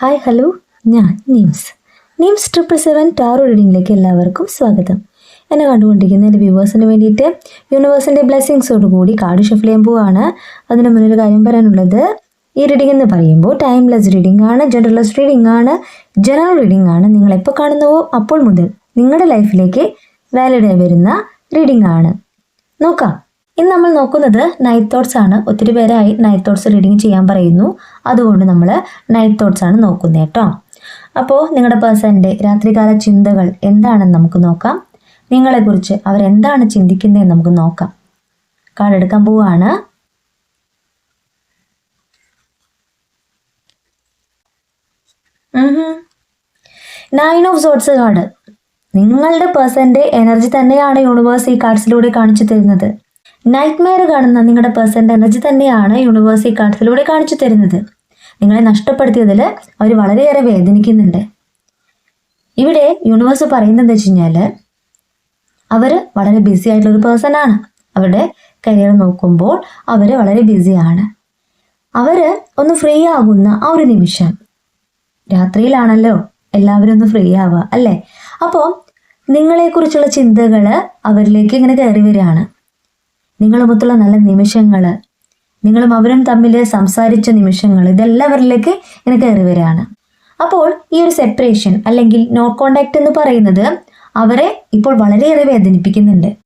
Hi hello. ഞാൻ Neems. Neems triple seven tarot റീഡിങ്ങിലേക്ക് എല്ലാവർക്കും സ്വാഗതം. എന്നെ കണ്ടുകൊണ്ടിരിക്കുന്ന എന്റെ വ്യൂവേഴ്സിന് വേണ്ടിയിട്ട് യൂണിവേഴ്സിന്റെ ബ്ലെസ്സിങ്സോട് കൂടി കാർഡ് ഷഫിൾ ചെയ്യാൻ പോവാണ്. അതിന് മുന്നൊരു കാര്യം പറയാനുള്ളത്. ഈ റീഡിംഗ് എന്ന് പറയുമ്പോൾ ടൈംലെസ് റീഡിംഗ് ആണ് ജനറൽലെസ് റീഡിംഗ് ആണ് ജനറൽ റീഡിംഗ് ആണ്. നിങ്ങൾ എപ്പോൾ കാണുന്നുവോ അപ്പോൾ മുതൽ നിങ്ങളുടെ ലൈഫിലേക്ക് വാലിഡായി വരുന്ന റീഡിംഗ് ആണ്. നോക്കാം. ഇന്ന് നമ്മൾ നോക്കുന്നത് നൈറ്റ് തോട്ട്സ് ആണ്. ഒത്തിരി പേരായി നൈറ്റ് തോട്ട്സ് റീഡിങ് ചെയ്യാൻ പറയുന്നു. അതുകൊണ്ട് നമ്മൾ നൈറ്റ് തോട്ട്സ് ആണ് നോക്കുന്നത് കേട്ടോ അപ്പോൾ നിങ്ങളുടെ പേഴ്സന്റെ രാത്രികാല ചിന്തകൾ എന്താണെന്ന് നമുക്ക് നോക്കാം. നിങ്ങളെക്കുറിച്ച് അവരെന്താണ് ചിന്തിക്കുന്നതെന്ന് നമുക്ക് നോക്കാം. കാർഡ് എടുക്കാൻ പോവുകയാണ് നയൻ ഓഫ് സോട്ട്സ് കാർഡ് നിങ്ങളുടെ പേഴ്സന്റെ എനർജി തന്നെയാണ് യൂണിവേഴ്സ് ഈ കാർഡ്സിലൂടെ കാണിച്ചു തരുന്നത്. നൈറ്റ് മെയർ കാണുന്ന നിങ്ങളുടെ പേഴ്സന്റെ എനർജി തന്നെയാണ് യൂണിവേഴ്സ് ഈ കാർഡ്സിലൂടെ കാണിച്ചു തരുന്നത്. നിങ്ങളെ നഷ്ടപ്പെടുത്തിയതിൽ അവർ വളരെയേറെ വേദനിക്കുന്നുണ്ട്. ഇവിടെ യൂണിവേഴ്സ് പറയുന്നത് എന്താ വെച്ച് കഴിഞ്ഞാൽ അവർ വളരെ ബിസി ആയിട്ടുള്ള ഒരു പേഴ്സൺ ആണ്. അവരുടെ കരിയർ നോക്കുമ്പോൾ അവർ വളരെ ബിസിയാണ് അവർ ഒന്ന് ഫ്രീ ആകുന്ന ആ ഒരു നിമിഷം. രാത്രിയിലാണല്ലോ എല്ലാവരും ഒന്ന് ഫ്രീ ആവുക അല്ലേ? അപ്പോൾ നിങ്ങളെക്കുറിച്ചുള്ള ചിന്തകൾ അവരിലേക്ക് ഇങ്ങനെ കയറി വരികയാണ്. നിങ്ങളുമൊത്തുള്ള നല്ല നിമിഷങ്ങൾ നിങ്ങളും അവരും തമ്മിൽ സംസാരിച്ച നിമിഷങ്ങൾ ഇതെല്ലാവരിലേക്ക് എനിക്ക് കയറി അപ്പോൾ ഈ ഒരു സെപ്പറേഷൻ അല്ലെങ്കിൽ നോ കോണ്ടാക്ട് എന്ന് പറയുന്നത് അവരെ ഇപ്പോൾ വളരെയേറെ വേദനിപ്പിക്കുന്നുണ്ട്.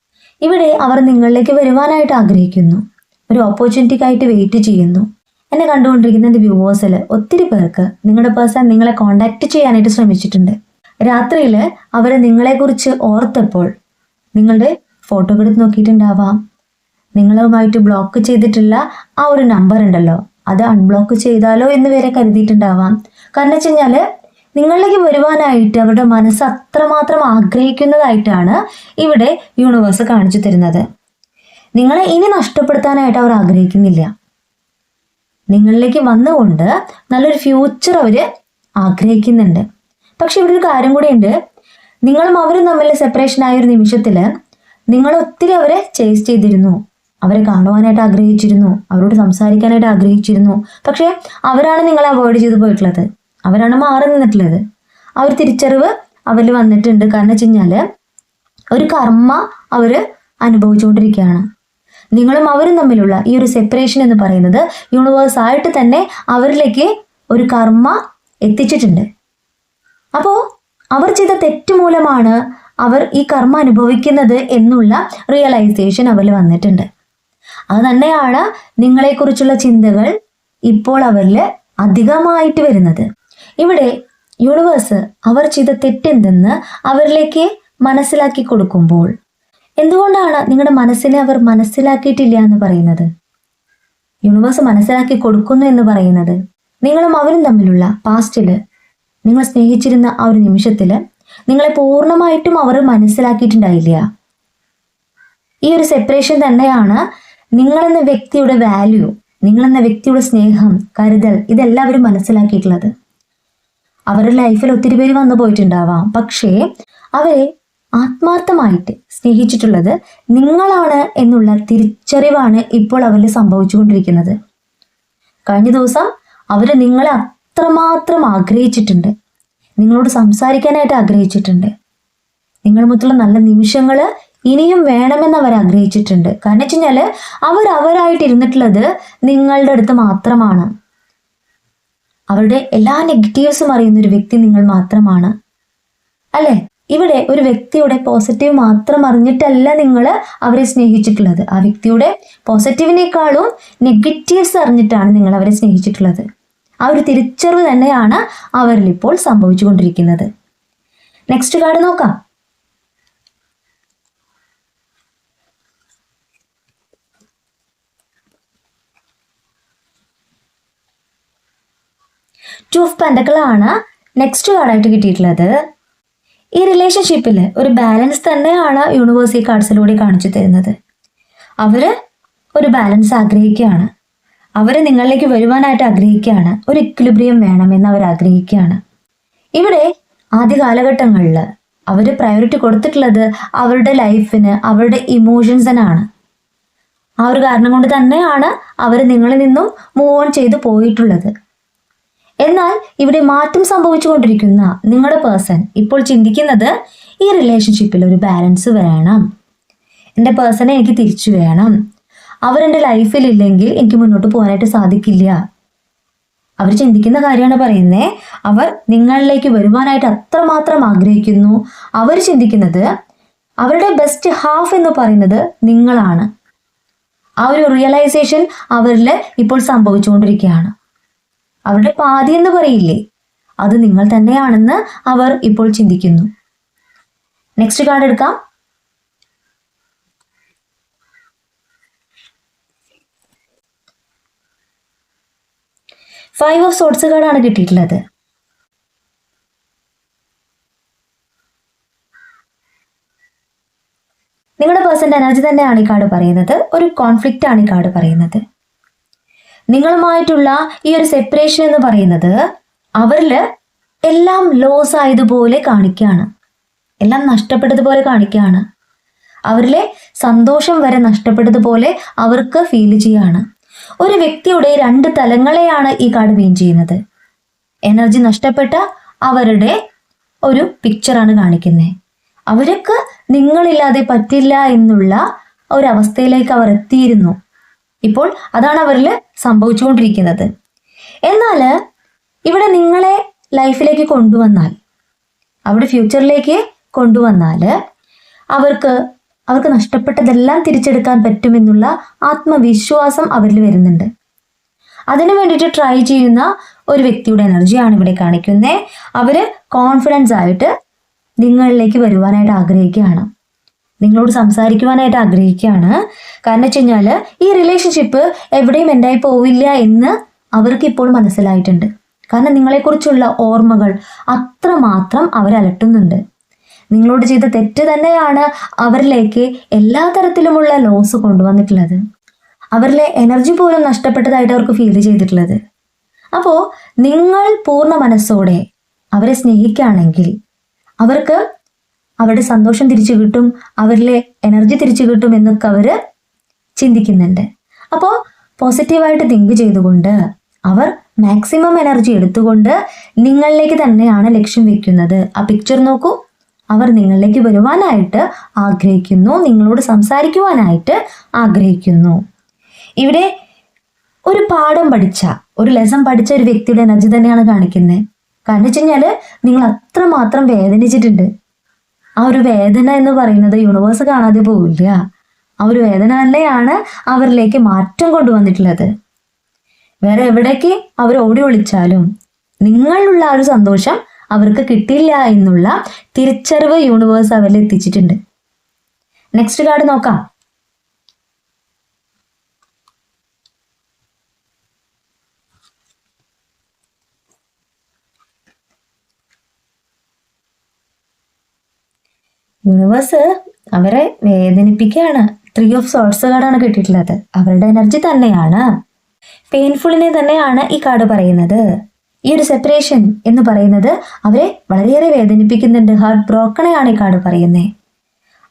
ഇവിടെ അവർ നിങ്ങളിലേക്ക് വരുവാനായിട്ട് ആഗ്രഹിക്കുന്നു. ഒരു ഓപ്പർച്യൂണിറ്റിക്കായിട്ട് വെയിറ്റ് ചെയ്യുന്നു. എന്നെ കണ്ടുകൊണ്ടിരിക്കുന്ന എന്റെ വ്യൂവേഴ്സിൽ ഒത്തിരി പേർക്ക് നിങ്ങളുടെ പേഴ്സൺ നിങ്ങളെ കോണ്ടാക്ട് ചെയ്യാനായിട്ട് ശ്രമിച്ചിട്ടുണ്ട്. രാത്രിയിൽ അവർ നിങ്ങളെക്കുറിച്ച് ഓർത്തപ്പോൾ നിങ്ങളുടെ ഫോട്ടോ എടുത്ത് നോക്കിയിട്ടുണ്ടാവാം. നിങ്ങളുമായിട്ട് ബ്ലോക്ക് ചെയ്തിട്ടുള്ള ആ ഒരു നമ്പർ ഉണ്ടല്ലോ. അത് അൺബ്ലോക്ക് ചെയ്താലോ എന്ന് വരെ കരുതിയിട്ടുണ്ടാവാം. കാരണം വെച്ച് കഴിഞ്ഞാൽ നിങ്ങളിലേക്ക് വരുവാനായിട്ട് അവരുടെ മനസ്സ് അത്രമാത്രം ആഗ്രഹിക്കുന്നതായിട്ടാണ് ഇവിടെ യൂണിവേഴ്സ് കാണിച്ചു തരുന്നത്. നിങ്ങളെ ഇനി നഷ്ടപ്പെടുത്താനായിട്ട് അവർ ആഗ്രഹിക്കുന്നില്ല. നിങ്ങളിലേക്ക് വന്നുകൊണ്ട് നല്ലൊരു ഫ്യൂച്ചർ അവർ ആഗ്രഹിക്കുന്നുണ്ട്. പക്ഷെ ഇവിടെ ഒരു കാര്യം കൂടിയുണ്ട് നിങ്ങളും അവരും തമ്മിൽ സെപ്പറേഷൻ ആയ ഒരു നിമിഷത്തിൽ നിങ്ങൾ ഒത്തിരി അവരെ ചേസ് ചെയ്തിരുന്നു. അവരെ കാണുവാനായിട്ട് ആഗ്രഹിച്ചിരുന്നു. അവരോട് സംസാരിക്കാനായിട്ട് ആഗ്രഹിച്ചിരുന്നു. പക്ഷേ അവരാണ് നിങ്ങളെ അവോയ്ഡ് ചെയ്തു പോയിട്ടുള്ളത്. അവരാണ് മാറി നിന്നിട്ടുള്ളത്. ആ ഒരു തിരിച്ചറിവ് അവരിൽ വന്നിട്ടുണ്ട്. കാരണം വെച്ച് കഴിഞ്ഞാൽ ഒരു കർമ്മ അവർ അനുഭവിച്ചുകൊണ്ടിരിക്കുകയാണ്. നിങ്ങളും അവരും തമ്മിലുള്ള ഈ ഒരു സെപ്പറേഷൻ എന്ന് പറയുന്നത് യൂണിവേഴ്സ് ആയിട്ട് തന്നെ അവരിലേക്ക് ഒരു കർമ്മ എത്തിച്ചിട്ടുണ്ട്. അപ്പോൾ അവർ ചെയ്ത തെറ്റ് മൂലമാണ് അവർ ഈ കർമ്മ അനുഭവിക്കുന്നത് എന്നുള്ള റിയലൈസേഷൻ അവരിൽ വന്നിട്ടുണ്ട്. അത് തന്നെയാണ് നിങ്ങളെക്കുറിച്ചുള്ള ചിന്തകൾ ഇപ്പോൾ അവരിൽ അധികമായിട്ട് വരുന്നത്. ഇവിടെ യൂണിവേഴ്സ് അവർ ചെയ്ത തെറ്റെന്തെന്ന് അവരിലേക്ക് മനസ്സിലാക്കി കൊടുക്കുമ്പോൾ എന്തുകൊണ്ടാണ് നിങ്ങളുടെ മനസ്സിനെ അവർ മനസ്സിലാക്കിയിട്ടില്ല എന്ന് പറയുന്നത്? യൂണിവേഴ്സ് മനസ്സിലാക്കി കൊടുക്കുന്നു എന്ന് പറയുന്നത് നിങ്ങളും അവരും തമ്മിലുള്ള പാസ്റ്റിൽ നിങ്ങൾ സ്നേഹിച്ചിരുന്ന ആ ഒരു നിമിഷത്തിൽ നിങ്ങളെ പൂർണമായിട്ടും അവർ മനസ്സിലാക്കിയിട്ടുണ്ടായില്ല. ഈ ഒരു സെപ്പറേഷൻ തന്നെയാണ് നിങ്ങളെന്ന വ്യക്തിയുടെ വാല്യൂ നിങ്ങളെന്ന വ്യക്തിയുടെ സ്നേഹം കരുതൽ ഇതെല്ലാം അവർ മനസ്സിലാക്കിയിട്ടുള്ളത്. അവരുടെ ലൈഫിൽ ഒത്തിരി പേര് വന്നു പോയിട്ടുണ്ടാവാം. പക്ഷേ അവരെ ആത്മാർത്ഥമായിട്ട് സ്നേഹിച്ചിട്ടുള്ളത് നിങ്ങളാണ് എന്നുള്ള തിരിച്ചറിവാണ് ഇപ്പോൾ അവരിൽ സംഭവിച്ചുകൊണ്ടിരിക്കുന്നത്. കഴിഞ്ഞ ദിവസം അവർ നിങ്ങളെ അത്രമാത്രം ആഗ്രഹിച്ചിട്ടുണ്ട്. നിങ്ങളോട് സംസാരിക്കാനായിട്ട് ആഗ്രഹിച്ചിട്ടുണ്ട്. നിങ്ങളുമൊത്തുള്ള നല്ല നിമിഷങ്ങൾ ഇനിയും വേണമെന്ന് അവർ ആഗ്രഹിച്ചിട്ടുണ്ട്. കാരണം വെച്ച് കഴിഞ്ഞാൽ അവർ അവരായിട്ട് ഇരുന്നിട്ടുള്ളത് നിങ്ങളുടെ അടുത്ത് മാത്രമാണ്. അവരുടെ എല്ലാ നെഗറ്റീവ്സും അറിയുന്ന ഒരു വ്യക്തി നിങ്ങൾ മാത്രമാണ്. അല്ലേ? ഇവിടെ ഒരു വ്യക്തിയുടെ പോസിറ്റീവ് മാത്രം അറിഞ്ഞിട്ടല്ല നിങ്ങൾ അവരെ സ്നേഹിച്ചിട്ടുള്ളത്. ആ വ്യക്തിയുടെ പോസിറ്റീവിനേക്കാളും നെഗറ്റീവ്സ് അറിഞ്ഞിട്ടാണ് നിങ്ങൾ അവരെ സ്നേഹിച്ചിട്ടുള്ളത്. ആ ഒരു തിരിച്ചറിവ് തന്നെയാണ് അവരിൽ ഇപ്പോൾ സംഭവിച്ചുകൊണ്ടിരിക്കുന്നത്. നെക്സ്റ്റ് കാർഡ് നോക്കാം. ടു ഓഫ് പെൻഡക്കളാണ് നെക്സ്റ്റ് കാർഡായിട്ട് കിട്ടിയിട്ടുള്ളത്. ഈ റിലേഷൻഷിപ്പിൽ ഒരു ബാലൻസ് തന്നെയാണ് യൂണിവേഴ്സ് ഈ കാർഡ്സിലൂടെ കാണിച്ചു തരുന്നത്. അവർ ഒരു ബാലൻസ് ആഗ്രഹിക്കുകയാണ്. അവർ നിങ്ങളിലേക്ക് വരുവാനായിട്ട് ആഗ്രഹിക്കുകയാണ്. ഒരു ഇക്വിലിബ്രിയം വേണമെന്ന് അവർ ആഗ്രഹിക്കുകയാണ്. ഇവിടെ ആദ്യ കാലഘട്ടങ്ങളിൽ അവർ പ്രയോറിറ്റി കൊടുത്തിട്ടുള്ളത് അവരുടെ ലൈഫിന് അവരുടെ ഇമോഷൻസിനാണ് ആ ഒരു കാരണം കൊണ്ട് തന്നെയാണ് അവർ നിങ്ങളിൽ നിന്നും മൂവ് ഓൺ ചെയ്തു പോയിട്ടുള്ളത്. എന്നാൽ ഇവിടെ മാറ്റം സംഭവിച്ചുകൊണ്ടിരിക്കുന്ന നിങ്ങളുടെ പേഴ്സൺ ഇപ്പോൾ ചിന്തിക്കുന്നത് ഈ റിലേഷൻഷിപ്പിൽ ഒരു ബാലൻസ് വേണം. എന്റെ പേഴ്സണെ എനിക്ക് തിരിച്ചു വേണം. അവരെന്റെ ലൈഫിൽ ഇല്ലെങ്കിൽ എനിക്ക് മുന്നോട്ട് പോകാനായിട്ട് സാധിക്കില്ല. അവർ ചിന്തിക്കുന്ന കാര്യമാണ് പറയുന്നത് അവർ നിങ്ങളിലേക്ക് വരുവാനായിട്ട് അത്രമാത്രം ആഗ്രഹിക്കുന്നു. അവർ ചിന്തിക്കുന്നത് അവരുടെ ബെസ്റ്റ് ഹാഫ് എന്ന് പറയുന്നത് നിങ്ങളാണ്. ആ ഒരു റിയലൈസേഷൻ അവരിൽ ഇപ്പോൾ സംഭവിച്ചുകൊണ്ടിരിക്കുകയാണ്. അവരുടെ പാതി എന്ന് പറയില്ലേ? അത് നിങ്ങൾ തന്നെയാണെന്ന് അവർ ഇപ്പോൾ ചിന്തിക്കുന്നു. നെക്സ്റ്റ് കാർഡ് എടുക്കാം. ഫൈവ് ഓഫ് സോട്സ് കാർഡാണ് കിട്ടിയിട്ടുള്ളത്. നിങ്ങളുടെ പേഴ്സന്റെ എനർജി തന്നെയാണ് ഈ കാർഡ് പറയുന്നത്. ഒരു കോൺഫ്ലിക്റ്റ് ആണ് ഈ കാർഡ് പറയുന്നത്. നിങ്ങളുമായിട്ടുള്ള ഈ ഒരു സെപ്പറേഷൻ എന്ന് പറയുന്നത് അവരിൽ എല്ലാം ലോസ് ആയതുപോലെ കാണിക്കുകയാണ്. എല്ലാം നഷ്ടപ്പെട്ടതുപോലെ കാണിക്കുകയാണ്. അവരിലെ സന്തോഷം വരെ നഷ്ടപ്പെട്ടതുപോലെ അവർക്ക് ഫീൽ ചെയ്യാണ് ഒരു വ്യക്തിയുടെ രണ്ട് തലങ്ങളെയാണ് ഈ കാർഡ് മീൻ ചെയ്യുന്നത്. എനർജി നഷ്ടപ്പെട്ട അവരുടെ ഒരു പിക്ചറാണ് കാണിക്കുന്നത്. അവർക്ക് നിങ്ങളില്ലാതെ പറ്റില്ല എന്നുള്ള ഒരവസ്ഥയിലേക്ക് അവർ എത്തിയിരുന്നു. ഇപ്പോൾ അതാണ് അവരിൽ സംഭവിച്ചുകൊണ്ടിരിക്കുന്നത്. എന്നാൽ ഇവിടെ നിങ്ങളെ ലൈഫിലേക്ക് കൊണ്ടുവന്നാൽ അവിടെ ഫ്യൂച്ചറിലേക്ക് കൊണ്ടുവന്നാൽ അവർക്ക് അവർക്ക് നഷ്ടപ്പെട്ടതെല്ലാം തിരിച്ചെടുക്കാൻ പറ്റുമെന്നുള്ള ആത്മവിശ്വാസം അവരിൽ വരുന്നുണ്ട്. അതിനു വേണ്ടിയിട്ട് ട്രൈ ചെയ്യുന്ന ഒരു വ്യക്തിയുടെ എനർജിയാണ് ഇവിടെ കാണിക്കുന്നത് അവർ കോൺഫിഡൻസ് ആയിട്ട് നിങ്ങളിലേക്ക് വരുവാനായിട്ട് ആഗ്രഹിക്കുകയാണ്. നിങ്ങളോട് സംസാരിക്കുവാനായിട്ട് ആഗ്രഹിക്കുകയാണ്. കാരണം വെച്ച് കഴിഞ്ഞാൽ ഈ റിലേഷൻഷിപ്പ് എവിടെയും എന്റായി പോവില്ല എന്ന് അവർക്ക് ഇപ്പോൾ മനസ്സിലായിട്ടുണ്ട്. കാരണം നിങ്ങളെക്കുറിച്ചുള്ള ഓർമ്മകൾ അത്രമാത്രം അവരലട്ടുന്നുണ്ട് നിങ്ങളോട് ചെയ്ത തെറ്റ് തന്നെയാണ് അവരിലേക്ക് എല്ലാ തരത്തിലുമുള്ള ലോസ് കൊണ്ടുവന്നിട്ടുള്ളത്. അവരിലെ എനർജി പോലും നഷ്ടപ്പെട്ടതായിട്ട് അവർക്ക് ഫീൽ ചെയ്തിട്ടുള്ളത്. അപ്പോൾ നിങ്ങൾ പൂർണ മനസ്സോടെ അവരെ സ്നേഹിക്കുകയാണെങ്കിൽ അവർക്ക് അവരുടെ സന്തോഷം തിരിച്ചു കിട്ടും അവരിലെ എനർജി തിരിച്ചു കിട്ടും എന്നൊക്കെ അവർ ചിന്തിക്കുന്നുണ്ട്. അപ്പോൾ പോസിറ്റീവായിട്ട് തിങ്ക് ചെയ്തുകൊണ്ട് അവർ മാക്സിമം എനർജി എടുത്തുകൊണ്ട് നിങ്ങളിലേക്ക് തന്നെയാണ് ലക്ഷ്യം വെക്കുന്നത്. ആ പിക്ചർ നോക്കൂ. അവർ നിങ്ങളിലേക്ക് വരുവാനായിട്ട് ആഗ്രഹിക്കുന്നു നിങ്ങളോട് സംസാരിക്കുവാനായിട്ട് ആഗ്രഹിക്കുന്നു. ഇവിടെ ഒരു പാഠം പഠിച്ച ഒരു ലെസൺ പഠിച്ച ഒരു വ്യക്തിയുടെ എനർജി തന്നെയാണ് കാണിക്കുന്നത് കാരണം വെച്ച് കഴിഞ്ഞാൽ നിങ്ങൾ അത്രമാത്രം വേദനിച്ചിട്ടുണ്ട്. ആ ഒരു വേദന എന്ന് പറയുന്നത് യൂണിവേഴ്സ് കാണാതെ പോവില്ല. ആ ഒരു വേദന തന്നെയാണ് അവരിലേക്ക് മാറ്റം കൊണ്ടുവന്നിട്ടുള്ളത്. വേറെ എവിടേക്ക് അവർ ഓടി ഒളിച്ചാലും നിങ്ങളുള്ള ആ ഒരു സന്തോഷം അവർക്ക് കിട്ടില്ല എന്നുള്ള തിരിച്ചറിവ് യൂണിവേഴ്സ് അവരിൽ എത്തിച്ചിട്ടുണ്ട്. നെക്സ്റ്റ് കാർഡ് നോക്കാം. യൂണിവേഴ്സ് അവരെ വേദനിപ്പിക്കുകയാണ്. ത്രീ ഓഫ് സോൾസ് കാർഡാണ് കിട്ടിയിട്ടുള്ളത്. അവരുടെ എനർജി തന്നെയാണ്. പെയിൻഫുള്ളിനെ തന്നെയാണ് ഈ കാർഡ് പറയുന്നത്. ഈ ഒരു സെപ്പറേഷൻ എന്ന് പറയുന്നത് അവരെ വളരെയേറെ വേദനിപ്പിക്കുന്നുണ്ട്. ഹാർട്ട് ബ്രോക്കണയാണ് ഈ കാർഡ് പറയുന്നത്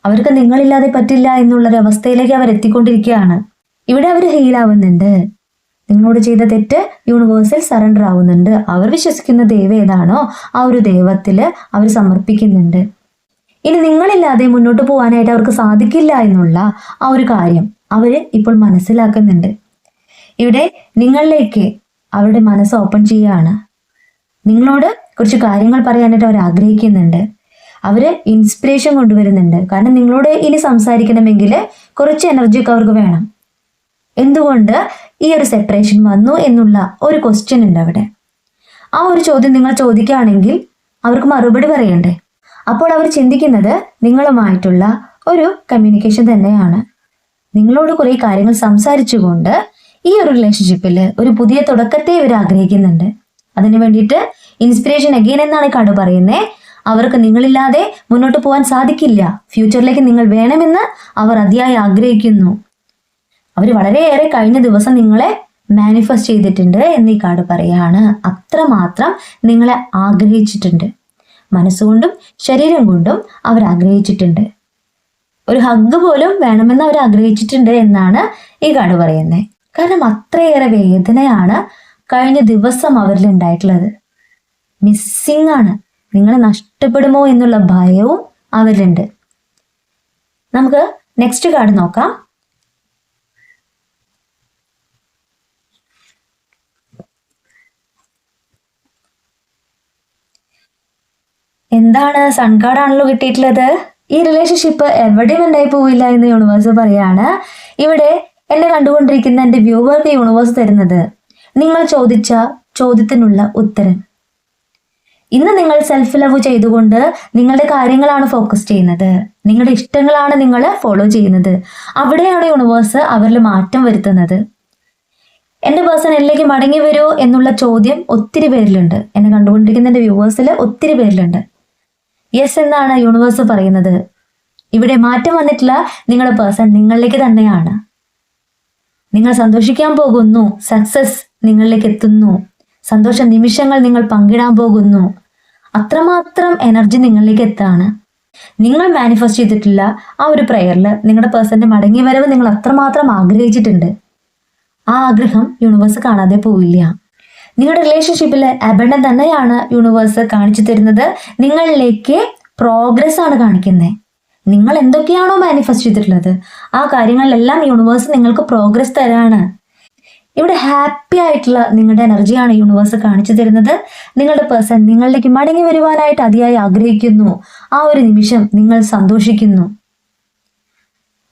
അവർക്ക് നിങ്ങളില്ലാതെ പറ്റില്ല എന്നുള്ളൊരു അവസ്ഥയിലേക്ക് അവർ എത്തിക്കൊണ്ടിരിക്കുകയാണ്. ഇവിടെ അവർ ഹീലാവുന്നുണ്ട് നിങ്ങളോട് ചെയ്ത തെറ്റ് യൂണിവേഴ്സിൽ സറണ്ടർ ആവുന്നുണ്ട്. അവർ വിശ്വസിക്കുന്ന ദൈവം ഏതാണോ ആ ഒരു ദൈവത്തിൽ അവർ സമർപ്പിക്കുന്നുണ്ട്. ഇനി നിങ്ങളില്ലാതെ മുന്നോട്ട് പോകാനായിട്ട് അവർക്ക് സാധിക്കില്ല എന്നുള്ള ആ ഒരു കാര്യം അവർ ഇപ്പോൾ മനസ്സിലാക്കുന്നുണ്ട്. ഇവിടെ നിങ്ങളിലേക്ക് അവരുടെ മനസ്സ് ഓപ്പൺ ചെയ്യുകയാണ് നിങ്ങളോട് കുറച്ച് കാര്യങ്ങൾ പറയാനായിട്ട് അവർ ആഗ്രഹിക്കുന്നുണ്ട്. അവർ ഇൻസ്പിറേഷൻ കൊണ്ടുവരുന്നുണ്ട്. കാരണം നിങ്ങളോട് ഇനി സംസാരിക്കണമെങ്കിൽ കുറച്ച് എനർജിയൊക്കെ അവർക്ക് വേണം. എന്തുകൊണ്ട് ഈ ഒരു സെപ്പറേഷൻ വന്നു എന്നുള്ള ഒരു ക്വസ്റ്റ്യൻ ഉണ്ട് അവിടെ. ആ ഒരു ചോദ്യം നിങ്ങൾ ചോദിക്കുകയാണെങ്കിൽ അവർക്ക് മറുപടി പറയണ്ടേ? അപ്പോൾ അവർ ചിന്തിക്കുന്നത് നിങ്ങളുമായിട്ടുള്ള ഒരു കമ്മ്യൂണിക്കേഷൻ തന്നെയാണ്. നിങ്ങളോട് കുറേ കാര്യങ്ങൾ സംസാരിച്ചുകൊണ്ട് ഈ ഒരു റിലേഷൻഷിപ്പിൽ ഒരു പുതിയ തുടക്കത്തെ ഇവർ ആഗ്രഹിക്കുന്നുണ്ട്. അതിനു വേണ്ടിയിട്ട് ഇൻസ്പിറേഷൻ അഗെയിൻ എന്നാണ് കാർഡ് പറയുന്നത് അവർക്ക് നിങ്ങളില്ലാതെ മുന്നോട്ട് പോകാൻ സാധിക്കില്ല. ഫ്യൂച്ചറിലേക്ക് നിങ്ങൾ വേണമെന്ന് അവർ അതിയായി ആഗ്രഹിക്കുന്നു. അവർ വളരെയേറെ കഴിഞ്ഞ ദിവസം നിങ്ങളെ മാനിഫെസ്റ്റ് ചെയ്തിട്ടുണ്ട് എന്ന് കാർഡ് പറയാണ്. അത്രമാത്രം നിങ്ങളെ ആഗ്രഹിച്ചിട്ടുണ്ട്. മനസ്സുകൊണ്ടും ശരീരം കൊണ്ടും അവർ ആഗ്രഹിച്ചിട്ടുണ്ട്. ഒരു ഹഗ് പോലും വേണമെന്ന് അവർ ആഗ്രഹിച്ചിട്ടുണ്ട് എന്നാണ് ഈ കാർഡ് പറയുന്നത് കാരണം അത്രയേറെ വേദനയാണ് കഴിഞ്ഞ ദിവസം അവരിൽ ഉണ്ടായിട്ടുള്ളത്. മിസ്സിംഗ് ആണ്. നിങ്ങൾ നഷ്ടപ്പെടുമോ എന്നുള്ള ഭയവും അവരിലുണ്ട്. നമുക്ക് നെക്സ്റ്റ് കാർഡ് നോക്കാം. എന്താണ് സൺ കാർഡാണല്ലോ കിട്ടിയിട്ടുള്ളത്? ഈ റിലേഷൻഷിപ്പ് എവിടെയും ഉണ്ടായി പോവില്ല എന്ന് യൂണിവേഴ്സ് പറയാണ്. ഇവിടെ എന്നെ കണ്ടുകൊണ്ടിരിക്കുന്ന എന്റെ വ്യൂവർക്ക് യൂണിവേഴ്സ് തരുന്നത്. നിങ്ങൾ ചോദിച്ച ചോദ്യത്തിനുള്ള ഉത്തരം. ഇന്ന് നിങ്ങൾ സെൽഫ് ലവ് ചെയ്തുകൊണ്ട് നിങ്ങളുടെ കാര്യങ്ങളാണ് ഫോക്കസ് ചെയ്യുന്നത്. നിങ്ങളുടെ ഇഷ്ടങ്ങളാണ് നിങ്ങൾ ഫോളോ ചെയ്യുന്നത്. അവിടെയാണ് യൂണിവേഴ്സ് അവരിൽ മാറ്റം വരുത്തുന്നത്. എന്റെ പേഴ്സൺ എന്നിലേക്ക് മടങ്ങി വരുമോ എന്നുള്ള ചോദ്യം ഒത്തിരി പേരിലുണ്ട്. എന്നെ കണ്ടുകൊണ്ടിരിക്കുന്ന എന്റെ വ്യൂവേഴ്സിൽ ഒത്തിരി പേരിലുണ്ട്. യെസ് എന്നാണ് യൂണിവേഴ്സ് പറയുന്നത്. ഇവിടെ മാറ്റം വന്നിട്ടില്ല. നിങ്ങളുടെ പേഴ്സൺ നിങ്ങളിലേക്ക് തന്നെയാണ്. നിങ്ങൾ സന്തോഷിക്കാൻ പോകുന്നു. സക്സസ് നിങ്ങളിലേക്ക് എത്തുന്നു. സന്തോഷ നിമിഷങ്ങൾ നിങ്ങൾ പങ്കിടാൻ പോകുന്നു. അത്രമാത്രം എനർജി നിങ്ങളിലേക്ക് എത്താണ്. നിങ്ങൾ മാനിഫെസ്റ്റ് ചെയ്തിട്ടില്ല. ആ ഒരു പ്രെയറിൽ നിങ്ങളുടെ പേഴ്സന്റെ മടങ്ങി വരവ് നിങ്ങൾ അത്രമാത്രം ആഗ്രഹിച്ചിട്ടുണ്ട്. ആ ആഗ്രഹം യൂണിവേഴ്സ് കാണാതെ പോവില്ല. നിങ്ങളുടെ റിലേഷൻഷിപ്പിൽ അബണ്ടൻ തന്നെയാണ് യൂണിവേഴ്സ് കാണിച്ചു തരുന്നത്. നിങ്ങളിലേക്ക് പ്രോഗ്രസ് ആണ് കാണിക്കുന്നത് നിങ്ങൾ എന്തൊക്കെയാണോ മാനിഫെസ്റ്റ് ചെയ്തിട്ടുള്ളത്? ആ കാര്യങ്ങളിലെല്ലാം യൂണിവേഴ്സ് നിങ്ങൾക്ക് പ്രോഗ്രസ് തരാണ്. ഇവിടെ ഹാപ്പി ആയിട്ടുള്ള നിങ്ങളുടെ എനർജിയാണ് യൂണിവേഴ്സ് കാണിച്ചു തരുന്നത്. നിങ്ങളുടെ പേഴ്സൺ നിങ്ങളിലേക്ക് മടങ്ങി വരുവാനായിട്ട് അതിയായി ആഗ്രഹിക്കുന്നു. ആ ഒരു നിമിഷം നിങ്ങൾ സന്തോഷിക്കുന്നു.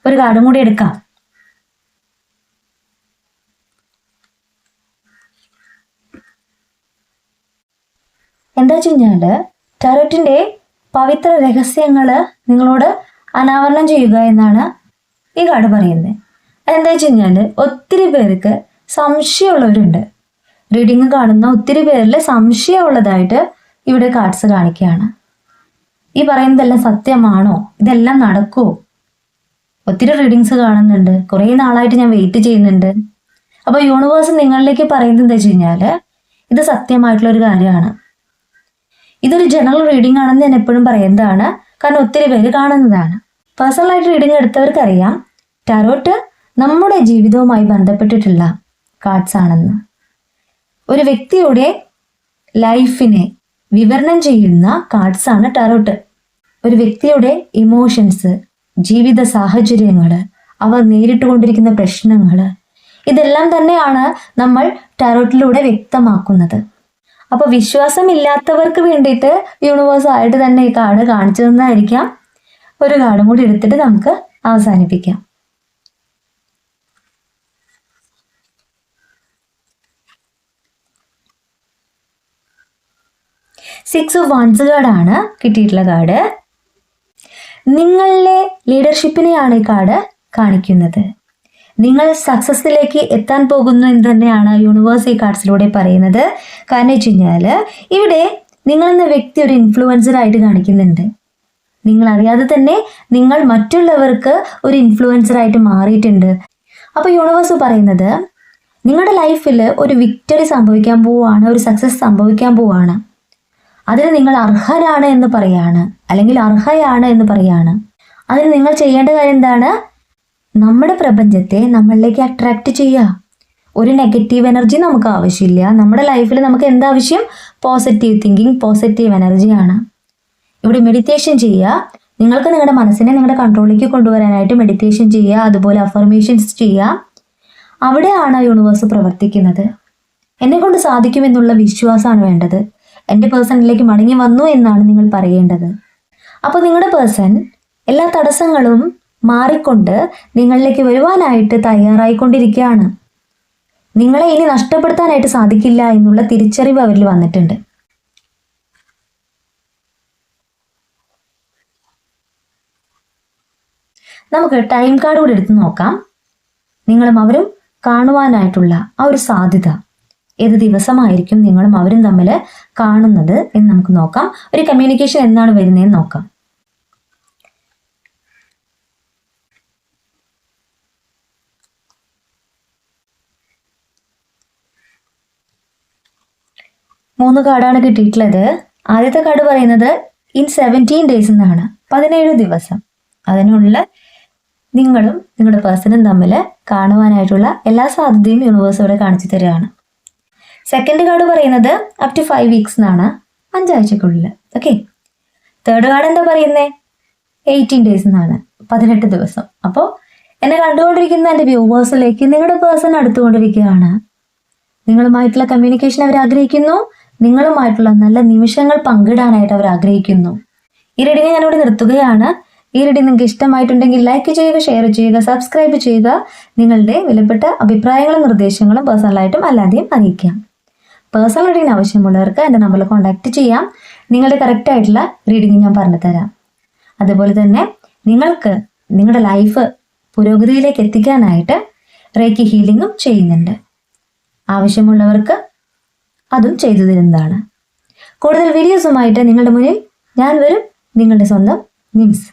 ഒരു കാർഡും കൂടി എടുക്കാം. എന്താ വെച്ച് കഴിഞ്ഞാൽ പവിത്ര രഹസ്യങ്ങൾ നിങ്ങളോട് അനാവരണം ചെയ്യുക എന്നാണ് ഈ കാർഡ് പറയുന്നത്. എന്താ വെച്ച് കഴിഞ്ഞാൽ ഒത്തിരി പേർക്ക് സംശയമുള്ളവരുണ്ട്. റീഡിങ് കാണുന്ന ഒത്തിരി പേരിൽ സംശയമുള്ളതായിട്ട് ഇവിടെ കാർഡ്സ് കാണിക്കുകയാണ്. ഈ പറയുന്നതെല്ലാം സത്യമാണോ? ഇതെല്ലാം നടക്കുമോ ഒത്തിരി റീഡിങ്സ് കാണുന്നുണ്ട്. കുറേ നാളായിട്ട് ഞാൻ വെയിറ്റ് ചെയ്യുന്നുണ്ട്. അപ്പോൾ യൂണിവേഴ്സ് നിങ്ങളിലേക്ക് പറയുന്നത് എന്താ വെച്ച് കഴിഞ്ഞാൽ ഇത് സത്യമായിട്ടുള്ള ഒരു കാര്യമാണ്. ഇതൊരു ജനറൽ റീഡിംഗ് ആണെന്ന് ഞാൻ എപ്പോഴും പറയുന്നതാണ് കാരണം ഒത്തിരി പേര് കാണുന്നതാണ്. പേഴ്സണലായിട്ട് റീഡിംഗ് എടുത്തവർക്കറിയാം. ടാരോട്ട് നമ്മുടെ ജീവിതവുമായി ബന്ധപ്പെട്ടിട്ടുള്ള കാർഡ്സ് ആണെന്ന്. ഒരു വ്യക്തിയുടെ ലൈഫിനെ വിവരണം ചെയ്യുന്ന കാർഡ്സ് ആണ് ടാരോട്ട് ഒരു വ്യക്തിയുടെ ഇമോഷൻസ് ജീവിത സാഹചര്യങ്ങൾ അവർ നേരിട്ടുകൊണ്ടിരിക്കുന്ന പ്രശ്നങ്ങൾ ഇതെല്ലാം തന്നെയാണ് നമ്മൾ ടാരോട്ടിലൂടെ വ്യക്തമാക്കുന്നത്. അപ്പൊ വിശ്വാസമില്ലാത്തവർക്ക് വേണ്ടിയിട്ട് യൂണിവേഴ്സ് ആയിട്ട് തന്നെ ഈ കാർഡ് കാണിച്ചു തന്നായിരിക്കാം ഒരു കാർഡും കൂടി എടുത്തിട്ട് നമുക്ക് അവസാനിപ്പിക്കാം. സിക്സ് ഓഫ് വൺസ് കാർഡാണ് കിട്ടിയിട്ടുള്ള കാർഡ്. നിങ്ങളിലെ ലീഡർഷിപ്പിനെയാണ് ഈ കാർഡ് കാണിക്കുന്നത്. നിങ്ങൾ സക്സസ്സിലേക്ക് എത്താൻ പോകുന്നു എന്ന് തന്നെയാണ് യൂണിവേഴ്സ് ഈ കാർഡ്സിലൂടെ പറയുന്നത്. കാരണം വെച്ച് കഴിഞ്ഞാൽ ഇവിടെ നിങ്ങളെന്ന വ്യക്തി ഒരു ഇൻഫ്ലുവൻസർ ആയിട്ട് കാണിക്കുന്നുണ്ട്. നിങ്ങൾ അറിയാതെ തന്നെ നിങ്ങൾ മറ്റുള്ളവർക്ക് ഒരു ഇൻഫ്ലുവൻസർ ആയിട്ട് മാറിയിട്ടുണ്ട്. അപ്പോൾ യൂണിവേഴ്സ് പറയുന്നത് നിങ്ങളുടെ ലൈഫിൽ ഒരു വിക്ടറി സംഭവിക്കാൻ പോവുകയാണ് ഒരു സക്സസ് സംഭവിക്കാൻ പോവുകയാണ്. അതിന് നിങ്ങൾ അർഹരാണ് എന്ന് പറയാണ് അല്ലെങ്കിൽ അർഹയാണ് എന്ന് പറയാണ്. അതിന് നിങ്ങൾ ചെയ്യേണ്ട കാര്യം എന്താണ്? നമ്മുടെ പ്രപഞ്ചത്തെ നമ്മളിലേക്ക് അട്രാക്റ്റ് ചെയ്യുക ഒരു നെഗറ്റീവ് എനർജി നമുക്ക് ആവശ്യമില്ല. നമ്മുടെ ലൈഫിൽ നമുക്ക് എന്താവശ്യം? പോസിറ്റീവ് തിങ്കിങ് പോസിറ്റീവ് എനർജിയാണ് ഇവിടെ മെഡിറ്റേഷൻ ചെയ്യുക നിങ്ങൾക്ക് നിങ്ങളുടെ മനസ്സിനെ നിങ്ങളുടെ കൺട്രോളിലേക്ക് കൊണ്ടുവരാനായിട്ട് മെഡിറ്റേഷൻ ചെയ്യുക അതുപോലെ അഫർമേഷൻസ് ചെയ്യുക അവിടെയാണ് യൂണിവേഴ്സ് പ്രവർത്തിക്കുന്നത്. എന്നെ കൊണ്ട് സാധിക്കുമെന്നുള്ള വിശ്വാസമാണ് വേണ്ടത്. എന്റെ പേഴ്സണിലേക്ക് മടങ്ങി വന്നു എന്നാണ് നിങ്ങൾ പറയേണ്ടത്. അപ്പോൾ നിങ്ങളുടെ പേഴ്സൺ എല്ലാ തടസ്സങ്ങളും മാറിക്കൊണ്ട് നിങ്ങളിലേക്ക് വരുവാനായിട്ട് തയ്യാറായിക്കൊണ്ടിരിക്കുകയാണ്. നിങ്ങളെ ഇനി നഷ്ടപ്പെടുത്താനായിട്ട് സാധിക്കില്ല എന്നുള്ള തിരിച്ചറിവ് അവരിൽ വന്നിട്ടുണ്ട്. നമുക്ക് ടൈം കാർഡ് കൂടി എടുത്ത് നോക്കാം. നിങ്ങളും അവരും കാണുവാനായിട്ടുള്ള ആ ഒരു സാധ്യത. ഏത് ദിവസമായിരിക്കും നിങ്ങളും അവരും തമ്മിൽ കാണുന്നത് എന്ന് നമുക്ക് നോക്കാം. ഒരു കമ്മ്യൂണിക്കേഷൻ എന്നാണ് വരുന്നതെന്ന് നോക്കാം. മൂന്ന് കാർഡാണ് കിട്ടിയിട്ടുള്ളത്. ആദ്യത്തെ കാർഡ് പറയുന്നത് ഇൻ സെവന്റീൻ ഡേയ്സ് എന്നാണ്. പതിനേഴ് ദിവസം. അതിനുള്ള നിങ്ങളും നിങ്ങളുടെ പേഴ്സണും തമ്മിൽ കാണുവാനായിട്ടുള്ള എല്ലാ സാധ്യതയും യൂണിവേഴ്സ് ഇവിടെ കാണിച്ചു തരികയാണ്. സെക്കൻഡ് കാർഡ് പറയുന്നത് അപ് ടു ഫൈവ് വീക്സ് എന്നാണ്. അഞ്ചാഴ്ചക്കുള്ളിൽ. ഓക്കെ തേർഡ് കാർഡ് എന്താ പറയുന്നത് എയ്റ്റീൻ ഡേയ്സ് എന്നാണ്. പതിനെട്ട് ദിവസം. അപ്പോൾ എന്നെ കണ്ടുകൊണ്ടിരിക്കുന്ന എന്റെ വ്യൂവേഴ്സിലേക്ക് നിങ്ങളുടെ പേഴ്സൺ അടുത്തുകൊണ്ടിരിക്കുകയാണ്. നിങ്ങളുമായിട്ടുള്ള കമ്മ്യൂണിക്കേഷൻ അവർ ആഗ്രഹിക്കുന്നു നിങ്ങളുമായിട്ടുള്ള നല്ല നിമിഷങ്ങൾ പങ്കിടാനായിട്ട് അവർ ആഗ്രഹിക്കുന്നു. ഈ റീഡിങ് ഞാനിവിടെ നിർത്തുകയാണ്. ഈ റീഡിങ് നിങ്ങൾക്ക് ഇഷ്ടമായിട്ടുണ്ടെങ്കിൽ ലൈക്ക് ചെയ്യുക ഷെയർ ചെയ്യുക സബ്സ്ക്രൈബ് ചെയ്യുക. നിങ്ങളുടെ വിലപ്പെട്ട അഭിപ്രായങ്ങളും നിർദ്ദേശങ്ങളും പേഴ്സണലായിട്ടും അല്ലാതെയും അറിയിക്കാം. പേഴ്സണൽ റീഡിങ്ങിന് ആവശ്യമുള്ളവർക്ക് എന്റെ നമ്പറിൽ കോൺടാക്റ്റ് ചെയ്യാം. നിങ്ങളുടെ കറക്റ്റ് ആയിട്ടുള്ള റീഡിങ് ഞാൻ പറഞ്ഞു തരാം. അതുപോലെ തന്നെ നിങ്ങൾക്ക് നിങ്ങളുടെ ലൈഫ് പുരോഗതിയിലേക്ക് എത്തിക്കാനായിട്ട് റേക്കി ഹീലിങ്ങും ചെയ്യുന്നുണ്ട്. ആവശ്യമുള്ളവർക്ക് അതും ചെയ്തു തരുന്നതാണ് കൂടുതൽ വീഡിയോസുമായിട്ട് നിങ്ങളുടെ മുന്നിൽ ഞാൻ വരും. നിങ്ങളുടെ സ്വന്തം നിംസ്.